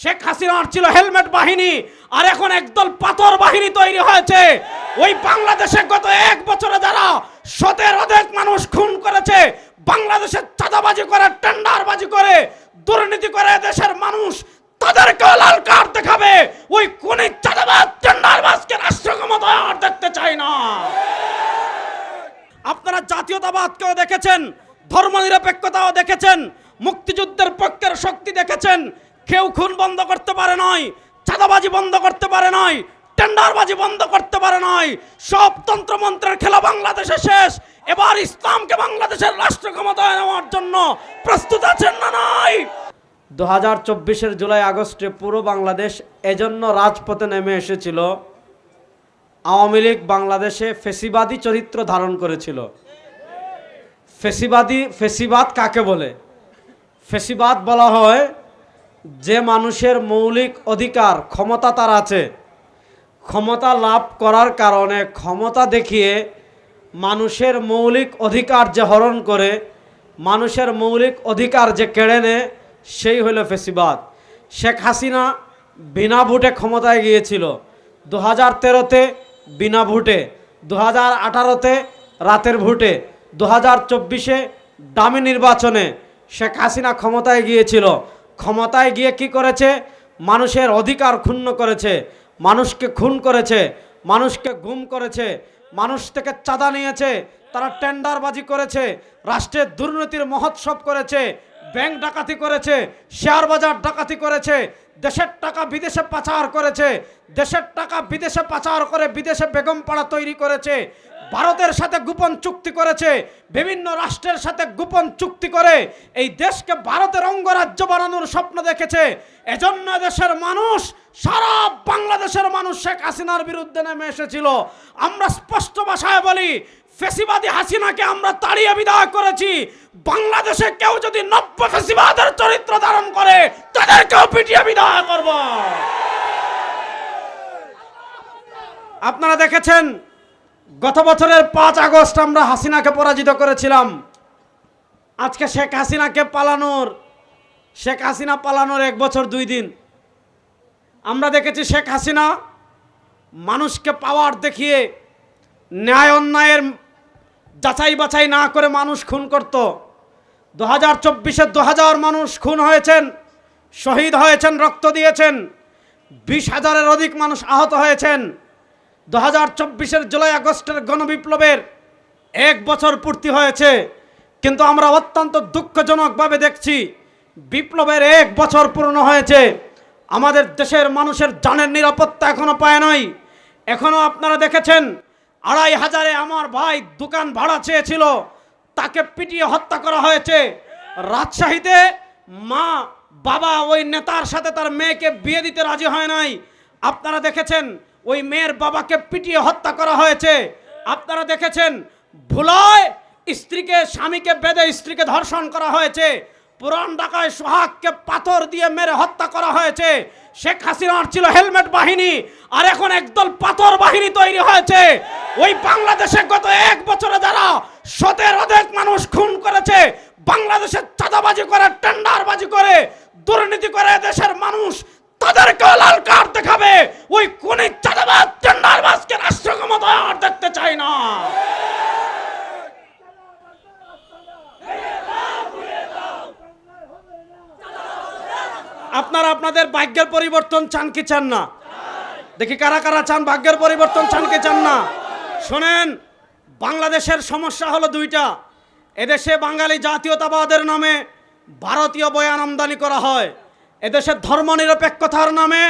শেখ হাসিনার ছিল হেলমেট বাহিনী, আর এখন একদল পাথর বাহিনী তৈরি হয়েছে। ওই বাংলাদেশে গত এক বছরে যারা শতের অধিক মানুষ খুন করেছে বাংলাদেশে চাঁদাবাজি করে, টেন্ডারবাজি করে, দুর্নীতি করে দেশের মানুষ তাদেরকে লাল কার্ড দেখাবে। ওই কোন চাঁদাবাজ, টেন্ডারবাজকে রাষ্ট্র ক্ষমতায় আর দেখতে চাই না। আপনারা জাতীয়তাবাদকেও দেখেছেন, ধর্মনিরপেক্ষতাও দেখেছেন, মুক্তিযুদ্ধের পক্ষের শক্তি দেখেছেন কেউ খুন বন্ধ করতে পারে নয় চাঁদাবাজি বন্ধ করতে পারে নয় টেন্ডারবাজি বন্ধ করতে পারে নয় সব তন্ত্রমন্ত্রের খেলা বাংলাদেশে শেষ, এবার ইসলামকে বাংলাদেশের রাষ্ট্র ক্ষমতায় নেওয়ার জন্য প্রস্তুত আছেন না নয় দু হাজার চব্বিশের জুলাই, আগস্টে পুরো বাংলাদেশ এজন্য রাজপথে নেমে এসেছিল। আওয়ামী লীগ বাংলাদেশে ফেসিবাদী চরিত্র ধারণ করেছিল। ফেসিবাদী, ফেসিবাদ কাকে বলে? ফেসিবাদ বলা হয় যে মানুষের মৌলিক অধিকার, ক্ষমতা তার আছে, ক্ষমতা লাভ করার কারণে ক্ষমতা দেখিয়ে মানুষের মৌলিক অধিকার যে হরণ করে, মানুষের মৌলিক অধিকার যে কেড়ে নেয়, সেই হলো ফেসিবাদ। শেখ হাসিনা বিনা ভোটে ক্ষমতায় গিয়েছিল। দু হাজার তেরোতে বিনা ভোটে দু হাজার আঠারোতে রাতের ভোটে দু হাজার চব্বিশে দামি নির্বাচনে শেখ হাসিনা ক্ষমতায় গিয়েছিল। ক্ষমতায় গিয়ে কি করেছে? মানুষের অধিকার ক্ষুণ্ণ করেছে, মানুষকে খুন করেছে, মানুষকে গুম করেছে, মানুষ থেকে চাঁদা নিয়েছে, তারা টেন্ডারবাজি করেছে, রাষ্ট্রের দুর্নীতির মহোৎসব করেছে, ব্যাংক ডাকাতি করেছে, শেয়ার বাজার ডাকাতি করেছে, দেশের টাকা বিদেশে পাচার করেছে, দেশের টাকা বিদেশে পাচার করে বিদেশে বেগম পাড়া তৈরি করেছে ভারতের সাথে গোপন চুক্তি করেছে, বিভিন্ন রাষ্ট্রের সাথে গোপন চুক্তি করে, এই দেশকে ভারতের অঙ্গরাজ্য বানানোর স্বপ্ন দেখেছে। এজন্য দেশের মানুষ, সারা বাংলাদেশের মানুষ শেখ হাসিনার বিরুদ্ধে নেমে এসেছিল। আমরা স্পষ্ট ভাষায় বলি, ফেসিবাদী হাসিনাকে আমরা তাড়িয়ে বিদায় করেছি। বাংলাদেশে কেউ যদি নব্য ফেসিবাদের চরিত্র ধারণ করে, তাদেরকেও পিটিয়ে বিদায় করব। আপনারা দেখেছেন গত বছরের পাঁচ আগস্ট আমরা হাসিনাকে পরাজিত করেছিলাম। আজকে শেখ হাসিনাকে পালানোর, শেখ হাসিনা পালানোর এক বছর দুই দিন। আমরা দেখেছি শেখ হাসিনা মানুষকে পাওয়ার দেখিয়ে ন্যায় অন্যায়ের যাচাই বাছাই না করে মানুষ খুন করত। দু হাজার চব্বিশে দু হাজার মানুষ খুন হয়েছেন, শহীদ হয়েছেন, রক্ত দিয়েছেন, বিশ হাজারের অধিক মানুষ আহত হয়েছেন। দু হাজার চব্বিশের জুলাই আগস্টের গণবিপ্লবের এক বছর পূর্তি হয়েছে। কিন্তু আমরা অত্যন্ত দুঃখজনকভাবে দেখছি, বিপ্লবের এক বছর পূর্ণ হয়েছে। আমাদের দেশের মানুষের জানের নিরাপত্তা এখনও পায় নাই। এখনও আপনারা দেখেছেন, আড়াই হাজারে আমার ভাই দোকান ভাড়া চেয়েছিল, তাকে পিটিয়ে হত্যা করা হয়েছে। রাজশাহীতে মা, বাবা ওই নেতার সাথে তার মেয়েকে বিয়ে দিতে রাজি হয় নাই। আপনারা দেখেছেন ওই মেয়ের বাবাকে পিটিয়ে হত্যা করা হয়েছে। আপনারা দেখেছেন, ভুলায় স্ত্রীকে, স্বামীকে বেঁধে স্ত্রীকে ধর্ষণ করা হয়েছে। পুরান ঢাকায় সোহাগকে পাথর দিয়ে মেরে হত্যা করা হয়েছে। শেখ হাসিনার ছিল হেলমেট বাহিনী, আর এখন একদল পাথর বাহিনী তৈরি হয়েছে। ওই বাংলাদেশে গত এক বছরে যারা শতের অধিক মানুষ খুন করেছে, বাংলাদেশে চাঁদাবাজি করে, টেন্ডারবাজি করে, দুর্নীতি করে দেশের মানুষ তাদেরকে লাল কার্ড দেখাবে। ওই কোন চাঁদাবাজ, টেন্ডারবাজকে রাষ্ট্র ক্ষমতায় আর দেখতে চাই না। আপনারা আপনাদের ভাগ্যের পরিবর্তন চান কি চান না? দেখি কারা কারা চান ভাগ্যের পরিবর্তন চান কি চান না? শোনেন, বাংলাদেশের সমস্যা হলো দুইটা। এদেশে বাঙালি জাতীয়তাবাদের নামে ভারতীয় বয়ান আমদানি করা হয়। এদেশে ধর্মনিরপেক্ষতার নামে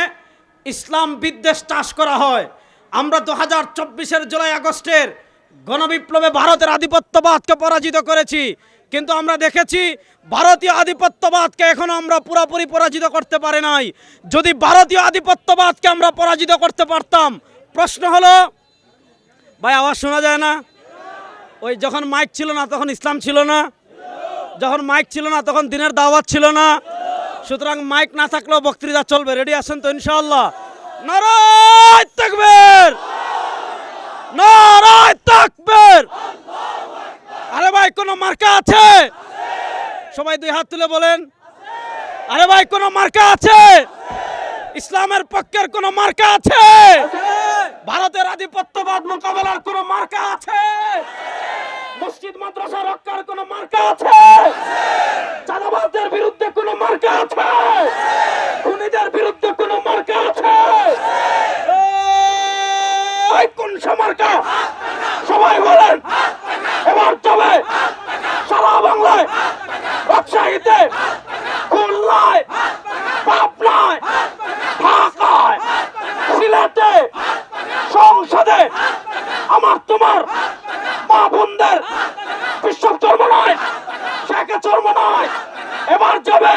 ইসলাম বিদ্বেষ চাষ করা হয়। আমরা দু হাজার চব্বিশের জুলাই আগস্টের গণবিপ্লবে ভারতের আধিপত্যবাদকে পরাজিত করেছি। কিন্তু আমরা দেখেছি, ভারতীয় আধিপত্যবাদকে এখনও আমরা পুরোপুরি পরাজিত করতে পারে নাই। যদি ভারতীয় আধিপত্যবাদকে আমরা পরাজিত করতে পারতাম, প্রশ্ন হলো, ভাই, আওয়াজ শোনা যায় না? ওই যখন মাইক ছিল না, তখন ইসলাম ছিল না? যখন মাইক ছিল না, তখন দিনের দাওয়াত ছিল না? সুতরাং মাইক না থাকলেও বক্তৃতা চলবে। রেডি আছেন তো ইনশাআল্লাহ? নারায় তাকবীর! নারায় তাকবীর! আরে ভাই, কোনো মার্কা আছে? সবাই দুই হাত তুলে বলেন। আরে ভাই, কোনো মার্কা আছে? ইসলামের পক্ষের কোন মার্কা আছে? ভারতের আধিপত্যবাদ মোকাবেলার কোন মার্কা আছে? মসজিদ, মাদ্রাসা রক্ষার কোন মার্কা আছে? বিরুদ্ধে কোন মার্কা আছে? খুনিদের বিরুদ্ধে কোন মার্কা আছে? কোন সবাই বলেন, এবার সারা বাংলায়, রাজশাহীতে খুলনায়, পাবনায়, ঢাকায়, সিলেটে, সংসদে, আমার তোমার মা বিশ্বক জন্ম নয়, শেখে জন্ম নয়, এবার যাবে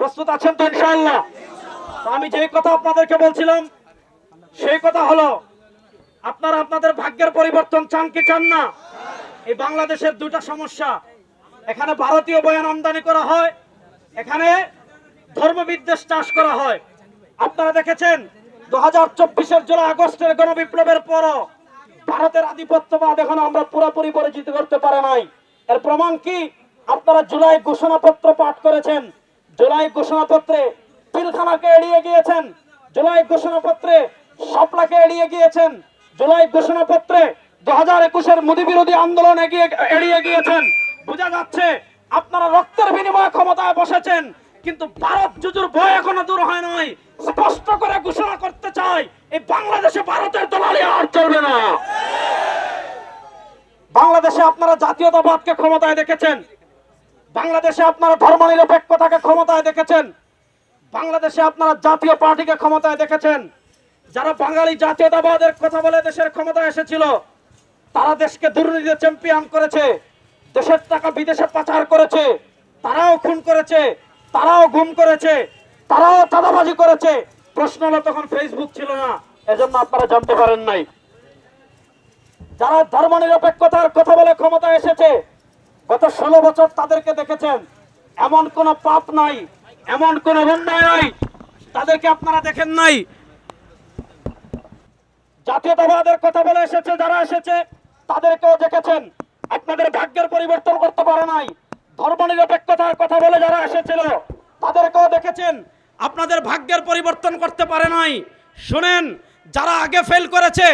প্রস্তুত আছেন তো ইনশাআল্লাহ? আমি যে কথা আপনাদেরকে বলছিলাম, সেই কথা হলো, আপনারা আপনাদের ভাগ্যের পরিবর্তন চান কি চান না? এই বাংলাদেশের দুটা সমস্যা। এখানে ভারতীয় বয়ান আমদানি করা হয়, এখানে ধর্মবিদ্বেষ চাষ করা হয়। আপনারা দেখেছেন দু হাজার চব্বিশের জুলাই আগস্টের গণবিপ্লবের পরও ভারতের আধিপত্যবাদ এখন আমরা পুরোপুরি পরিচিত করতে পারে নাই। এর প্রমাণ কি? আপনারা জুলাই ঘোষণাপত্র পাঠ করেছেন। জুলাই ঘোষণাপত্রে পিলখানাকে এড়িয়ে গিয়েছেন। জুলাই ঘোষণাপত্রে শাপলাকে এড়িয়ে গিয়েছেন। জুলাই ঘোষণাপত্রে দু হাজার একুশের মোদী বিরোধী আন্দোলন এড়িয়ে গিয়েছেন। বোঝা যাচ্ছে আপনারা রক্তের বিনিময়ে ক্ষমতায় বসেছেন, কিন্তু ভারত জুজুর ভয় এখনও দূর হয় নাই। স্পষ্ট করে ঘোষণা করতে চাই, এই বাংলাদেশে ভারতের দলালি আর চলবে না। বাংলাদেশে আপনারা জাতীয়তাবাদকে ক্ষমতায় দেখেছেন। বাংলাদেশে আপনারা ধর্মনিরপেক্ষতাকে ক্ষমতায় দেখেছেন। বাংলাদেশে আপনারা জাতীয় পার্টিকে ক্ষমতায় দেখেছেন। যারা বাঙালি জাতীয়তাবাদের কথা বলে দেশের ক্ষমতায় এসেছিল, তারা দেশকে দুর্নীতিতে চ্যাম্পিয়ন করেছে, দেশের টাকা বিদেশে পাচার করেছে, তারাও খুন করেছে, তারাও গুম করেছে। তারাও চাঁদাবাজি করেছে। প্রশ্ন হলো তখন ফেসবুক ছিল না, এজন্য আপনারা জানতে পারেন নাই। যারা ধর্ম নিরপেক্ষতার কথা বলে ক্ষমতায় এসেছে, গত ষোলো বছর তাদেরকে দেখেছেন। এমন কোন পাপ নাই, এমন কোন অন্যায় নাই, তাদেরকে আপনারা দেখেন নাই। জাতীয়তাবাদের কথা বলে এসেছে, যারা এসেছে, তাদেরকেও দেখেছেন। আপনাদের ভাগ্যের পরিবর্তন করতে পারে নাই। ধর্মনিরপেক্ষতার কথা বলে যারা এসেছিল, তাদেরকেও দেখেছেন। আপনাদের ভাগ্যের পরিবর্তন করতে পারে নাই। শুনেন, যারা আগে ফেল করেছে,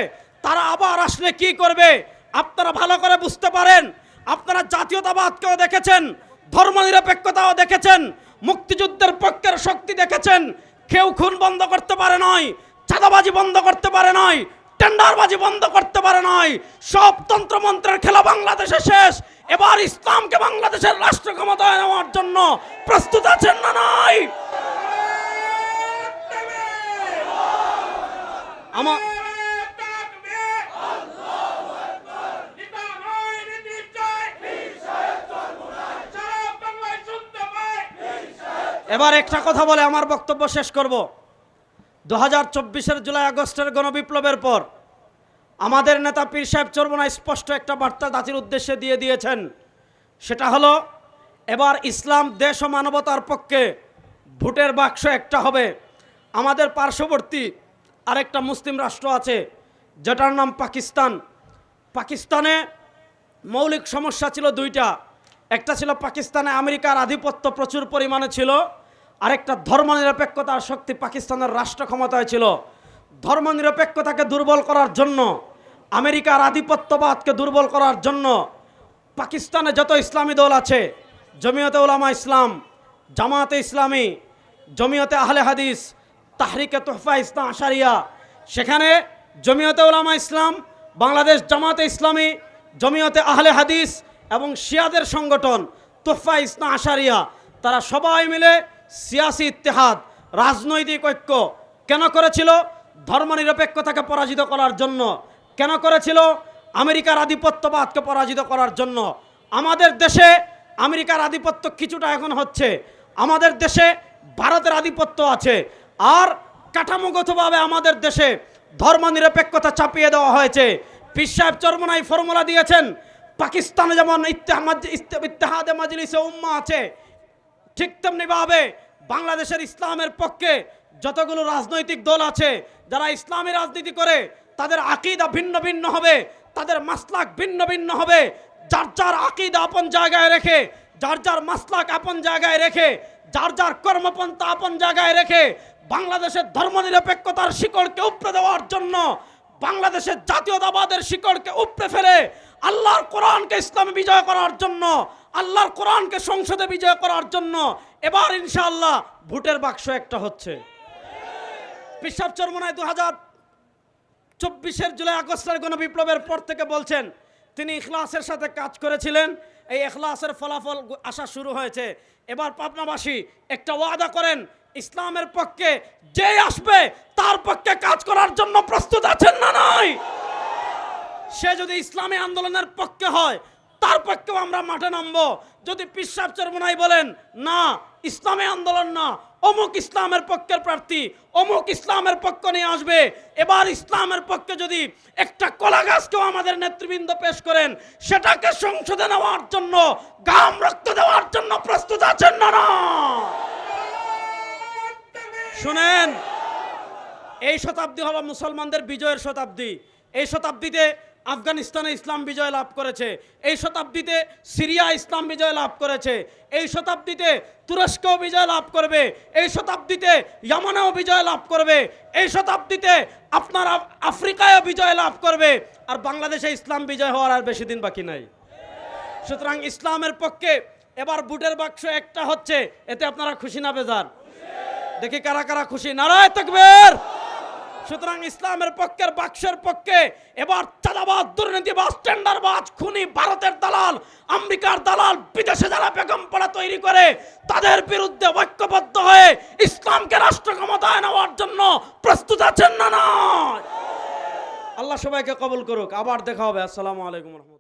তারা আবার আসলে কি করবে? আপনারা ভালো করে বুঝতে পারেন। আপনারা জাতীয়তাবাদকেও দেখেছেন, ধর্মনিরপেক্ষতাও দেখেছেন, মুক্তিযুদ্ধের পক্ষের শক্তি দেখেছেন। কেউ খুন বন্ধ করতে পারে নয় চাঁদাবাজি বন্ধ করতে পারে নয় টেন্ডারবাজি বন্ধ করতে পারে নয় সব তন্ত্রমন্ত্রের খেলা বাংলাদেশে শেষ। এবার ইসলামকে বাংলাদেশের রাষ্ট্র ক্ষমতায় নেওয়ার জন্য প্রস্তুত আছেন না নাই? আমার এবার একটা কথা বলে, আমার বক্তব্য শেষ করব। দু হাজার চব্বিশের জুলাই আগস্টের গণবিপ্লবের পর আমাদের নেতা পীর সাহেব চর্মনা স্পষ্ট একটা বার্তা জাতির উদ্দেশ্যে দিয়ে দিয়েছেন। সেটা হলো, এবার ইসলাম, দেশ ও মানবতার পক্ষে ভোটের বাক্স একটা হবে। আমাদের পার্শ্ববর্তী আরেকটা মুসলিম রাষ্ট্র আছে, যেটার নাম পাকিস্তান। পাকিস্তানে মৌলিক সমস্যা ছিল দুইটা। একটা ছিল পাকিস্তানে আমেরিকার আধিপত্য প্রচুর পরিমাণে ছিল, আরেকটা ধর্মনিরপেক্ষতার শক্তি পাকিস্তানের রাষ্ট্র ক্ষমতায় ছিল। ধর্মনিরপেক্ষতাকে দুর্বল করার জন্য, আমেরিকার আধিপত্যবাদকে দুর্বল করার জন্য পাকিস্তানে যত ইসলামী দল আছে, জমিয়তে উলামা ইসলাম জামাতে ইসলামী, জমিয়তে আহলে হাদিস তাহরিকে তোহফা ইসলাম আশারিয়া। সেখানে জমিয়তে উলামা ইসলাম, বাংলাদেশ জামাতে ইসলামী, জমিয়তে আহলে হাদিস এবং শিয়াদের সংগঠন তোহফা ইসলাম আশারিয়া, তারা সবাই মিলে সিয়াসি ইত্তেহাদ, রাজনৈতিক ঐক্য কেন করেছিল, ধর্মনিরপেক্ষতাকে পরাজিত করার জন্য কেন করেছিল, আমেরিকার আধিপত্যবাদকে পরাজিত করার জন্য। আমাদের দেশে আমেরিকার আধিপত্য কিছুটা এখন হচ্ছে, আমাদের দেশে ভারতের আধিপত্য আছে আর কাঠামোগতভাবে আমাদের দেশে ধর্মনিরপেক্ষতা চাপিয়ে দেওয়া হয়েছে। পীর সাহেব চরমনাই ফর্মুলা দিয়েছেন, পাকিস্তানে যেমন ইত্তেহাদে মাজলিসে উম্মা আছে, ঠিক তেমনিভাবে বাংলাদেশের ইসলামের পক্ষে যতগুলো রাজনৈতিক দল আছে, যারা ইসলামী রাজনীতি করে, তাদের আকিদা ভিন্ন ভিন্ন হবে, তাদের মাসলাক ভিন্ন ভিন্ন হবে। যার যার আকিদা আপন জায়গায় রেখে, যার যার মাসলাক আপন জায়গায় রেখে, যার যার কর্মপন্থা আপন জায়গায় রেখে বাংলাদেশের ধর্মনিরপেক্ষতার শিকড়কে উপড়ে দেওয়ার জন্য বাংলাদেশের জাতীয়তাবাদের শিকড়কে উপড়ে ফেলে আল্লাহর কোরআনকে ইসলামে বিজয় করার জন্য, আল্লাহর কোরআনকে সংসদে বিজয় করার জন্য এবার ইনশাআল্লাহ ভোটের বাক্স একটা হচ্ছে। পিসাব চরমনায় দু হাজার চব্বিশের জুলাই আগস্টের গণ বিপ্লবের পর থেকে বলছেন, তিনি ইখলাসের সাথে কাজ করেছিলেন, এই এখলাসের ফলাফল আসা শুরু হয়েছে। এবার পাবনাবাসী একটা ওয়াদা করেন ইসলামের পক্ষে যে আসবে, তার পক্ষে কাজ করার জন্য প্রস্তুত আছেন না নয় সে যদি ইসলামী আন্দোলনের পক্ষে হয়, তার পক্ষেও আমরা মাঠে নামবো। যদি পিসাব চরমনাই বলেন, না, ইসলামী আন্দোলন না, অমুক ইসলামের পক্ষের প্রার্থী, অমুক ইসলামের পক্ষ নিয়ে আসবে। এবার ইসলামের পক্ষে যদি একটা কলা গাছকেও আমাদের নেতৃবৃন্দ পেশ করেন, সেটাকে সংসদে নেওয়ার জন্য, গাম রক্ত দেওয়ার জন্য প্রস্তুত আছেন না না? শুনেন, এই শতাব্দী হলো মুসলমানদের বিজয়ের শতাব্দী। এই শতাব্দীতে আফগানিস্তানে ইসলাম বিজয় লাভ করেছে, এই শতাব্দীতে সিরিয়া ইসলাম বিজয় লাভ করেছে, এই শতাব্দীতে তুরস্কও বিজয় লাভ করবে, এই শতাব্দীতে ইয়ামানেও বিজয় লাভ করবে, এই শতাব্দীতে আপনার আফ্রিকায়ও বিজয় লাভ করবে, আর বাংলাদেশে ইসলাম বিজয় হওয়ার আর বেশি দিন বাকি নাই। সুতরাং ইসলামের পক্ষে এবার বুটের বাক্স একটা হচ্ছে, এতে আপনারা খুশি না বেজার। দেখি কারা কারা খুশি। নারায় থাকবেন সুতরাং ইসলামের পক্ষের, বাক্সের পক্ষে এবার চাঁদাবাজ, দুর্নীতিবাজ, টেন্ডারবাজ, খুনি, ভারতের দালাল, আমেরিকার দালাল, বিদেশে যারা বেগম পড়া তৈরি করে, তাদের বিরুদ্ধে ঐক্যবদ্ধ হয়ে ইসলামকে রাষ্ট্র ক্ষমতায় নেওয়ার জন্য প্রস্তুত আছেন না নয় আল্লাহ সবাইকে কবুল করুক। আবার দেখা হবে। আসসালামু আলাইকুম রহমতুল্লাহ।